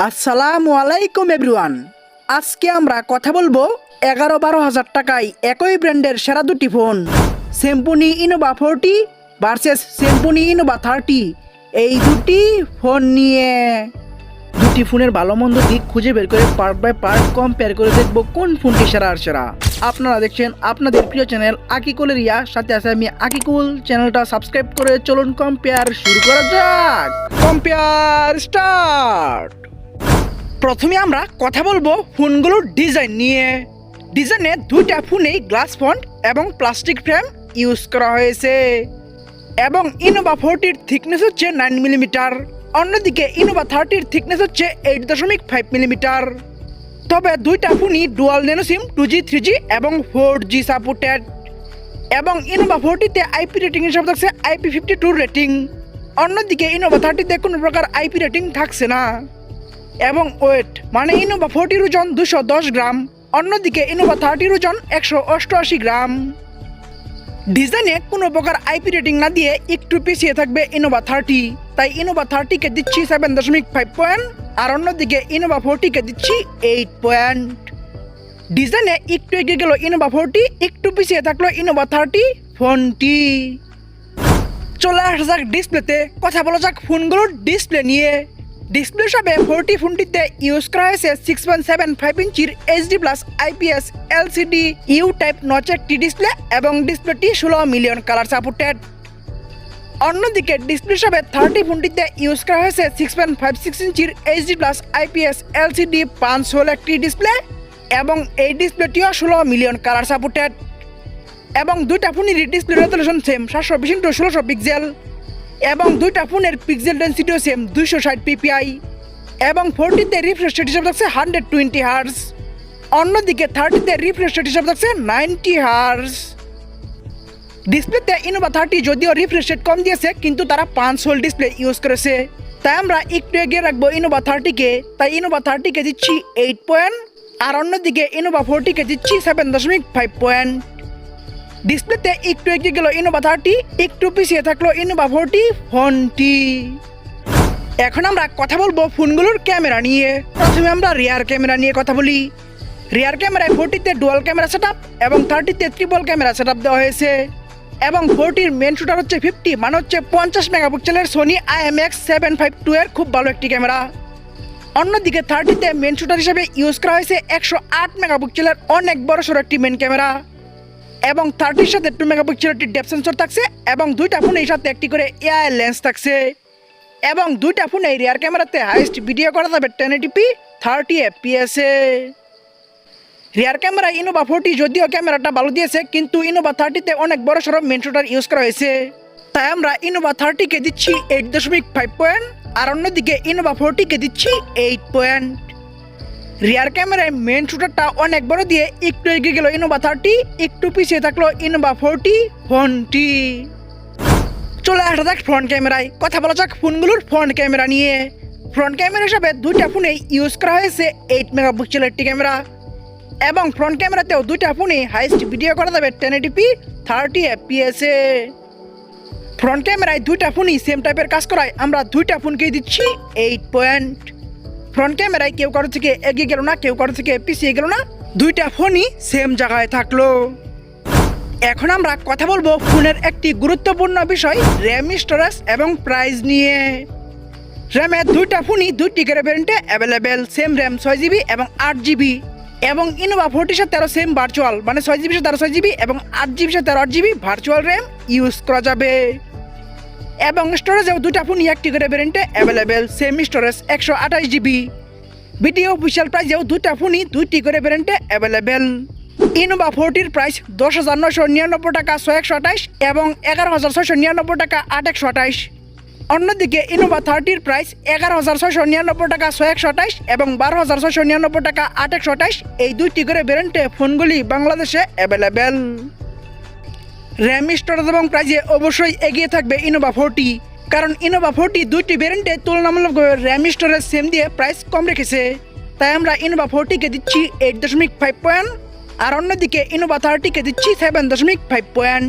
আসসালামু আলাইকুম, এভরিওয়ান। আজকে আমরা কথা বলব এগারো বারো হাজার টাকায় একই ব্র্যান্ডের সেরা দুটি phone. Symphony Innova forty versus Symphony Innova thirty এই দুটি ফোন নিয়ে দুটি ফোনের ভালো মন্দ দিক খুঁজে বের করে পার্ট বাই পার্ট কম্পেয়ার করে দেখব কোন ফোনটি সেরা আর সেরা। আপনারা দেখছেন আপনাদের প্রিয় চ্যানেল আকিকুলের ইয়া সাথে আছে আমি আকিকুল। চ্যানেলটা সাবস্ক্রাইব করে চলুন কম্পেয়ার শুরু করা যাক। কম্পেয়ার স্টার্ট প্রথমে আমরা কথা বলব ফোনগুলোর ডিজাইন নিয়ে। ডিজাইনে দুইটা ফোনেই গ্লাস ফন্ট এবং প্লাস্টিক ফ্রেম ইউজ করা হয়েছে। এবং ইনোভা ফোরটির থিকনেস হচ্ছে নাইন মিলিমিটার। অন্যদিকে ইনোভা থার্টির থিকনেস হচ্ছে এইট দশমিক ফাইভ মিলিমিটার। তবে দুইটা ফোনই dual nano SIM, two G, three G এবং ফোর জি সাপোর্টেড। এবং ইনোভা ফোরটিতে আইপি রেটিং হিসাবে থাকছে আইপি ফিফটি টু রেটিং। অন্যদিকে ইনোভা থার্টিতে কোনো প্রকার আইপি রেটিং থাকছে না। এবং ওয়েট মানে ইনোভা ফোরটির ওজন দুশো দশ গ্রাম, অন্যদিকে ইনোভা থার্টির ওজন একশো অষ্টআশি গ্রাম। ডিজাইনে কোনো প্রকার আইপি রেটিং না দিয়ে একটু পিছিয়ে থাকবে ইনোভা থার্টি তাই ইনোভা থার্টিকে দিচ্ছি সেভেন দশমিক ফাইভ পয়েন্ট আর অন্যদিকে ইনোভা ফোরটিকে দিচ্ছি এইট পয়েন্ট ডিজাইনে একটু এগিয়ে গেল ইনোভা ফোরটি একটু পিছিয়ে থাকল ইনোভা থার্টি ফোনটি চলে আসা যাক ডিসপ্লেতে কথা বলা যাক ফোনগুলোর ডিসপ্লে নিয়ে। ডিসপ্লে হিসাবে ফোরটি ফোনটিতে ইউজ করা হয়েছে সিক্স পয়েন্ট সেভেন ফাইভ ইঞ্চির HD plus IPS LCD U type notch display এবং ডিসপ্লেটি ষোলো মিলিয়ন কালার সাপোর্টেড অন্যদিকে ডিসপ্লে হিসাবে থার্টি ফোনটিতে ইউজ করা হয়েছে সিক্স পয়েন্ট ফাইভ সিক্স ইঞ্চির এইচডি প্লাস আইপিএস এলসিডি পাঁচ ষোলো একটি ডিসপ্লে এবং এই ডিসপ্লেটিও ষোলো মিলিয়ন কালার সাপোর্টেড এবং দুইটা ফোনেরই ডিসপ্লে রেজলিউশন সেম সাতশো বিশ ইন্টু ষোলোশো পিক্সেল এবং দুইটা ফোনের পিক্সেল ডেন্সিটিও সেম দুইশো ষাট পিপিআই এবং ফোরটিতে রিফ্রেশ রেট হিসাবে থাকছে হান্ড্রেড টোয়েন্টি হার্স অন্যদিকে থার্টিতে রিফ্রেশ রেট হিসাবে থাকছে নাইনটি হার্স ডিসপ্লেতে ইনোভা থার্টি যদিও রিফ্রেশ রেট কম দিয়েছে, কিন্তু তারা পাঁচ হোল ডিসপ্লে ইউজ করেছে। তাই আমরা একটু এগিয়ে রাখব ইনোভা থার্টিকে তাই ইনোভা থার্টিকে দিচ্ছি এইট পয়েন্ট আর অন্যদিকে ইনোভা ফোরটিকে দিচ্ছি সেভেন দশমিক ফাইভ পয়েন্ট ডিসপ্লেতে একটু এগিয়ে গেল ইনোভা থার্টি একটু পিছিয়ে থাকল ইনোভা ফোরটি ফোনটি এখন আমরা কথা বলব ফোনগুলোর ক্যামেরা নিয়ে। প্রথমে আমরা রিয়ার ক্যামেরা নিয়ে কথা বলি। রিয়ার ক্যামেরায় ফোরটিতে ডুয়াল ক্যামেরা সেট এবং থার্টিতে ট্রিপল ক্যামেরা সেট দেওয়া হয়েছে। এবং ফোরটির মেন শুটার হচ্ছে ফিফটি মানে হচ্ছে পঞ্চাশ মেগাপিক্সেলের Sony IMX seven five two এর খুব ভালো একটি ক্যামেরা। অন্যদিকে থার্টিতে মেন শুটার হিসেবে ইউজ করা হয়েছে একশো আট মেগাপিক্সেলের অনেক বড় সড়ো একটি মেন ক্যামেরা। এবং থার্টির সাথে টু মেগাপিক্সেলের একটি ডেপ সেন্সর থাকছে এবং দুইটা ফোনের সাথে একটি করে এআই লেন্স থাকছে। এবং দুইটা ফোনে রিয়ার ক্যামেরাতে হাইস্ট ভিডিও করা যাবে টেন এটিপি থার্টি এফপিএসে রিয়ার ক্যামেরা ইনোভা ফোরটি যদিও ক্যামেরাটা ভালো দিয়েছে, কিন্তু ইনোভা থার্টিতে অনেক বড় সড়ো মেন শুটার ইউজ করা হয়েছে। তাই আমরা ইনোভা থার্টিকে দিচ্ছি এইট দশমিক ফাইভ পয়েন্ট আর অন্যদিকে ইনোভা ফোরটিকে দিচ্ছি এইট পয়েন্ট রিয়ার ক্যামেরায় মেন শুটারটা অনেক বড় দিয়ে একটু এগিয়ে গেল ইনোভা থার্টি একটু পিছিয়ে থাকল ইনোভা ফোরটি ফোনটি চলে আসা যাক ফ্রন্ট ক্যামেরায় কথা বলা যাক ফোনগুলোর ফ্রন্ট ক্যামেরা নিয়ে। ফ্রন্ট ক্যামেরা হিসাবে দুইটা ফোনেই ইউজ করা হয়েছে এইট মেগাপিক্সেলের একটি ক্যামেরা এবং ফ্রন্ট ক্যামেরাতেও দুইটা ফোনে হাইস্ট ভিডিও করা যাবে টেন এটিপি থার্টি এফপিএসে ফ্রন্ট ক্যামেরায় দুইটা ফোনই সেম টাইপের কাজ করায়। আমরা দুইটা ফোনকেই দিচ্ছি এইট পয়েন্ট ফ্রন্ট ক্যামেরায় কেউ কারও থেকে এগিয়ে গেল না, কেউ কারও থেকে পিছিয়ে গেল না। দুইটা ফোনই সেম জায়গায় থাকল। এখন আমরা কথা বলব ফোনের একটি গুরুত্বপূর্ণ বিষয় র্যাম স্টোরেজ এবং প্রাইস নিয়ে। র্যামের দুইটা ফোনই, দুইটি ভ্যারিয়েন্টে অ্যাভেলেবেল সেম র্যাম ছয় জিবি এবং আট জিবি এবং ইনোভা ফোরটির সাথে তেরো সেম ভার্চুয়াল মানে ছয় জিবি সাথে তেরো ছয় জিবি এবং আট জিবি সাথে তেরো আট জিবি ভার্চুয়াল র্যাম ইউজ করা যাবে। এবং স্টোরেজেও দুটা ফোনই একটি করে ভ্যারিয়েন্টে অ্যাভেলেবেল সেম স্টোরেজ একশো আঠাশ জিবি ভিডিও অফিসিয়াল প্রাইসেও দুটা ফোনই দুইটি করে ভ্যারিয়েন্টে অ্যাভেলেবেল ইনোভা ফোরটির প্রাইস দশ হাজার নশো নিরানব্বই টাকা ছয় একশো আঠাশ এবং এগারো হাজার ছয়শো নিরানব্বই টাকা আট একশো আঠাশ। অন্যদিকে ইনোভা থার্টির প্রাইস এগারো হাজার ছয়শো নিরানব্বই টাকা ছয় একশো আঠাশ এবং বারো হাজার ছয়শো নিরানব্বই টাকা আট একশো আঠাশ। এই দুইটি করে ভ্যারিয়েন্টে ফোনগুলি বাংলাদেশে অ্যাভেলেবেল র্যাম স্টোরেজ এবং প্রাইজে অবশ্যই এগিয়ে থাকবে ইনোভা ফোরটি কারণ ইনোভা ফোরটি দুইটি ভ্যারিয়েন্টে তুলনামূলকভাবে র্যাম স্টোরেজ সেম দিয়ে প্রাইস কম রেখেছে। তাই আমরা ইনোভা ফোরটিকে দিচ্ছি এইট দশমিক ফাইভ পয়েন্ট আর অন্যদিকে ইনোভা থার্টিকে দিচ্ছি সেভেন দশমিক ফাইভ পয়েন্ট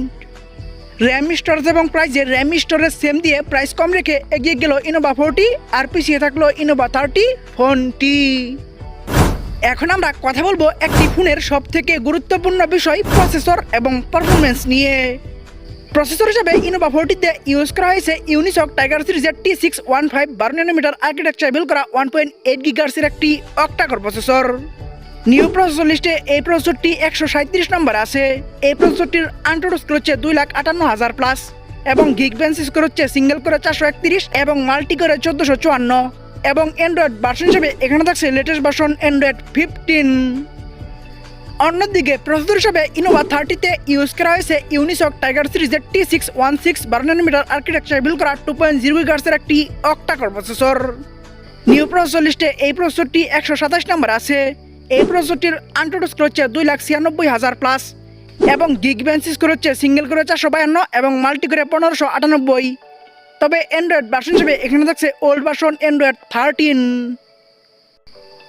র্যাম স্টোরেজ এবং প্রাইজে র্যাম স্টোরেজ সেম দিয়ে প্রাইস কম রেখে এগিয়ে গেল ইনোভা ফোরটি আর পিছিয়ে থাকল ইনোভা থার্টি ফোনটি। এখন আমরা কথা বলব একটি ফোনের সব থেকে গুরুত্বপূর্ণ বিষয় প্রসেসর এবং পারফরমেন্স নিয়ে। প্রসেসর হিসাবে ইনোভা ফোরটিতে ইউজ করা হয়েছে ইউনিসক টাইগার সিরিজের টি সিক্স ওয়ান ফাইভ বারো নানোমিটার আর্কিটেকচার বিল করা ওয়ান পয়েন্ট এইট গিগার্সের একটি অক্টাকর প্রসেসর নিউ প্রসেসর লিস্টে এই প্রসেসরটি একশো সাঁত্রিশ নম্বর আছে। এই প্রসেসরটির আন্টারো স্কোর হচ্ছে দুই লাখ আটান্ন হাজার প্লাস এবং গিগ বেঞ্চ স্কোর হচ্ছে সিঙ্গেল করে চারশো একত্রিশ এবং মাল্টি করে চোদ্দোশো চুয়ান্ন। এবং অ্যান্ড্রয়েড ভার্সন হিসেবে এখানে থাকছে লেটেস্ট ভার্সন অ্যান্ড্রয়েড ফিফটিন অন্যদিকে প্রসেসর হিসেবে ইনোভা থার্টিতে ইউজ করা হয়েছে ইউনিসক টাইগার সিরিজের টি সিক্স ওয়ান সিক্স বারো নানোমিটার আর্কিটেকচার বিল করা টু পয়েন্ট জিরো গার্সের একটি অক্টাকর প্রসেসর নিউ প্রসেসর লিস্টে এই প্রসেসরটি একশো সাতাশ নম্বর আছে। এই প্রসেসরটির আন্টোটো স্কোর হচ্ছে দুই লাখ ছিয়ানব্বই হাজার প্লাস এবং গিগ বেঞ্চ স্কোর হচ্ছে সিঙ্গেল করে চারশো বায়ান্ন এবং মাল্টি করে পনেরোশো আটানব্বই। তবে অ্যান্ড্রয়েড ভার্সন হিসেবে এখানে থাকছে old version Android thirteen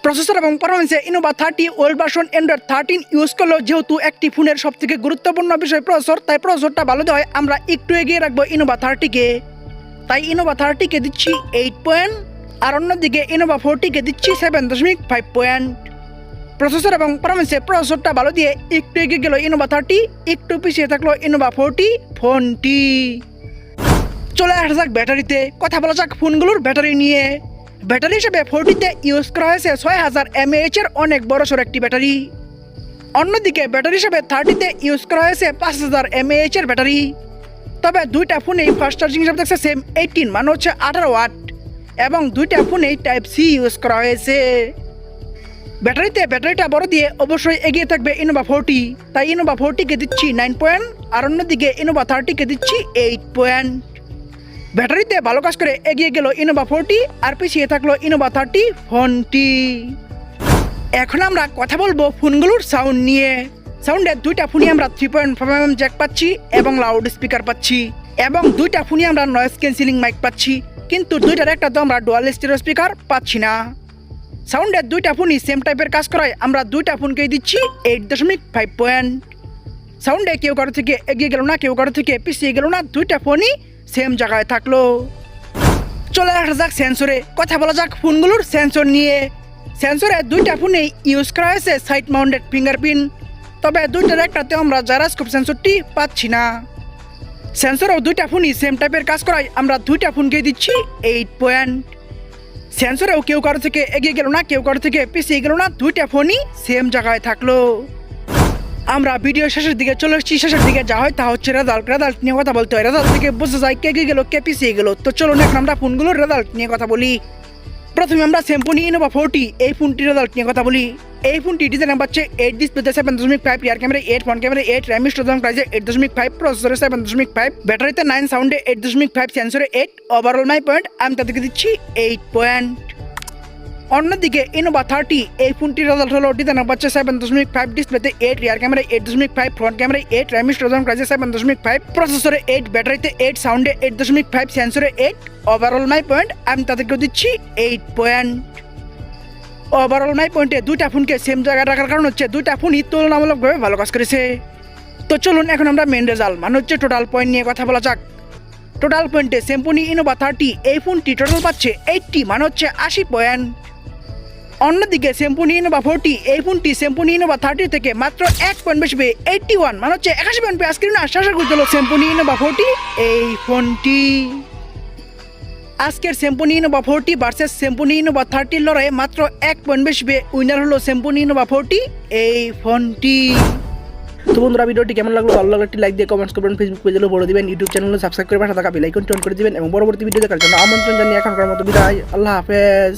processor এবং পারফরমেন্সে Innova thirty old version Android thirteen use করলেও যেহেতু একটি ফোনের সব থেকে গুরুত্বপূর্ণ বিষয় প্রসেসর তাই প্রসেসরটা ভালো দেওয়ায় আমরা একটু এগিয়ে রাখব ইনোভা থার্টিকে তাই ইনোভা থার্টিকে দিচ্ছি এইট পয়েন্ট আর অন্যদিকে ইনোভা ফোরটিকে দিচ্ছি সেভেন দশমিক ফাইভ পয়েন্ট প্রসেসর এবং পারফরমেন্সে প্রসেসরটা ভালো দিয়ে একটু এগিয়ে গেল ইনোভা থার্টি একটু পিছিয়ে থাকল ইনোভা ফোরটি ফোনটি চলে আসা যাক ব্যাটারিতে। কথা বলা যাক ফোনগুলোর ব্যাটারি নিয়ে। ব্যাটারি হিসেবে ফোরটিতে ইউজ করা হয়েছে ছয় হাজার এমএএইচ এর অনেক বড় সড়ো একটি ব্যাটারি। অন্যদিকে ব্যাটারি হিসেবে থার্টিতে ইউজ করা হয়েছে পাঁচ হাজার এমএএইচ এর ব্যাটারি। তবে দুইটা ফোনেই ফাস্ট চার্জিং হিসাবে দেখছে সেম এইটিন মানে হচ্ছে আঠারো ওয়াট। এবং দুইটা ফোনেই টাইপ সি ইউজ করা হয়েছে। ব্যাটারিতে ব্যাটারিটা বড় দিয়ে অবশ্যই এগিয়ে থাকবে ইনোভা ফোরটি। তাই ইনোভা ফোরটিকে দিচ্ছি নাইন পয়েন্ট আর অন্যদিকে ইনোভা থার্টিকে দিচ্ছি এইট পয়েন্ট। ব্যাটারিতে ভালো কাজ করে এগিয়ে গেল ইনোভা ফোরটি আর পিছিয়ে থাকল ইনোভা থার্টি ফোনটি এখন আমরা কথা বলব ফোনগুলোর সাউন্ড নিয়ে। সাউন্ডের দুইটা ফোনই আমরা three point five M jack পাচ্ছি এবং লাউড স্পিকার পাচ্ছি। এবং দুইটা ফোনই আমরা নয়েজ ক্যান্সেলিং মাইক পাচ্ছি। কিন্তু দুইটার একটা তো আমরা ডুয়াল স্টিরিও স্পিকার পাচ্ছি না। সাউন্ডের দুইটা ফোনই সেম টাইপের কাজ করায় আমরা দুইটা ফোনকেই দিচ্ছি এইট দশমিক ফাইভ পয়েন্ট সাউন্ডে কেউ কারও থেকে এগিয়ে গেল না, কেউ কারও থেকে পিছিয়ে গেল না, দুইটা ফোনই সেম জায়গায় থাকল। চলে আসা যাক সেন্সরে কথা বলা যাক ফোনগুলোর সেন্সর নিয়ে। সেন্সরে দুইটা ফোনেই ইউজ করা হয়েছে সাইড মাউন্টেড ফিঙ্গারপ্রিন্ট তবে দুইটার একটাতে আমরা জারাস্কোপ সেন্সরটি পাচ্ছি না। সেন্সরও দুইটা ফোনই সেম টাইপের কাজ করায় আমরা দুইটা ফোনকে দিচ্ছি এইট পয়েন্ট সেন্সরেও কেউ কারও থেকে এগিয়ে গেল না, কেউ কারও থেকে পিছিয়ে গেল না, দুইটা ফোনই সেম জায়গায় থাকল। আমরা ভিডিও শেষের দিকে চলে এসেছি, শেষের দিকে যা হয় তা হচ্ছে রেজাল্ট রেজাল্ট নিয়ে কথা বলতে হয়। রেজাল্ট থেকে বোঝা যায় কে এগিয়ে গেল, কে পিছিয়ে গেল। তো চলুন এখন আমরা ফোনগুলোর রেজাল্ট নিয়ে কথা বলি। প্রথমে আমরা স্যাম্পনি ইনোভা ফোরটি এই ফোনটির রেজাল্ট নিয়ে কথা বলি। এই ফোনটি ডিজাইন হচ্ছে এইট ডিসপ্লেতে সেভেন দশমিক five rear camera eight front camera eight RAM storage প্রাইজে এইট দশমিক ফাইভ প্রসেসরে সেভেন দশমিক ফাইভ ব্যাটারিতে নাইন সাউন্ডে এইট দশমিক ফাইভ সেন্সরে এইট ওভারঅল মাই পয়েন্ট আমি তাদেরকে দিচ্ছি এইট পয়েন্ট অন্যদিকে ইনোভা থার্টি এই ফোনটির রেজাল্ট হলো ডিজাইন পাচ্ছে সেভেন দশমিক ফাইভ ডিসপ্লেতে এইট রিয়ার ক্যামেরা এইট দশমিক five front camera eight RAM storage প্রাইজে সেভেন দশমিক ফাইভ প্রসেসরে এইট ব্যাটারিতে এইট সাউন্ডে এইট দশমিক ফাইভ সেন্সরে এইট ওভারঅল মাই পয়েন্ট আমি তাদেরকে দিচ্ছি এইট পয়েন্ট ওভারঅল মাই পয়েন্টে দুইটা ফোনকে সেম জায়গায় রাখার কারণ হচ্ছে দুইটা ফোনই তুলনামূলকভাবে ভালো কাজ করেছে। তো চলুন এখন আমরা মেন রেজাল্ট মানে হচ্ছে টোটাল পয়েন্ট নিয়ে কথা বলা যাক। টোটাল পয়েন্টে সেম্পনি ইনোভা থার্টি এই ফোনটি টোটাল পাচ্ছে এইটটি মানে হচ্ছে আশি পয়েন্ট অন্যদিকে সেম্পনি ইনোভা ফোরটি এই ফোনটি সেম্পনি ইনোভা থার্টি থেকে মাত্র এক পয়েন্ট বেশি পেয়ে এইটটি ওয়ান মানে হচ্ছে একাশি পয়েন্ট পেয়ে আজকে আশা করতে হলো সেম্পনি ইনোভা ফোরটি এই ফোনটি। আজকের Symphony Innova forty versus Symphony Innova থার্টির লড়াইয়ে মাত্র এক পয়েন্ট বেশি পেয়ে উইনার হলো সেম্পনি ইনোভা ফোরটি এই ফোনটি। তো বন্ধুরা, ভিডিওটি কেমন লাগল? ভালো লাগলে একটি লাইক দিয়ে কমেন্টস করবেন ফেসবুক পেজে বলে দিবেন ইউটিউব চ্যানেলে সাবস্ক্রাইব করে পাশে থাকা বেল আইকন অন করে দিবেন এবং পরবর্তী ভিডিও দেখার জন্য আমন্ত্রণ জানিয়ে এখনকার মতো বিদায়। আল্লাহ হাফেজ।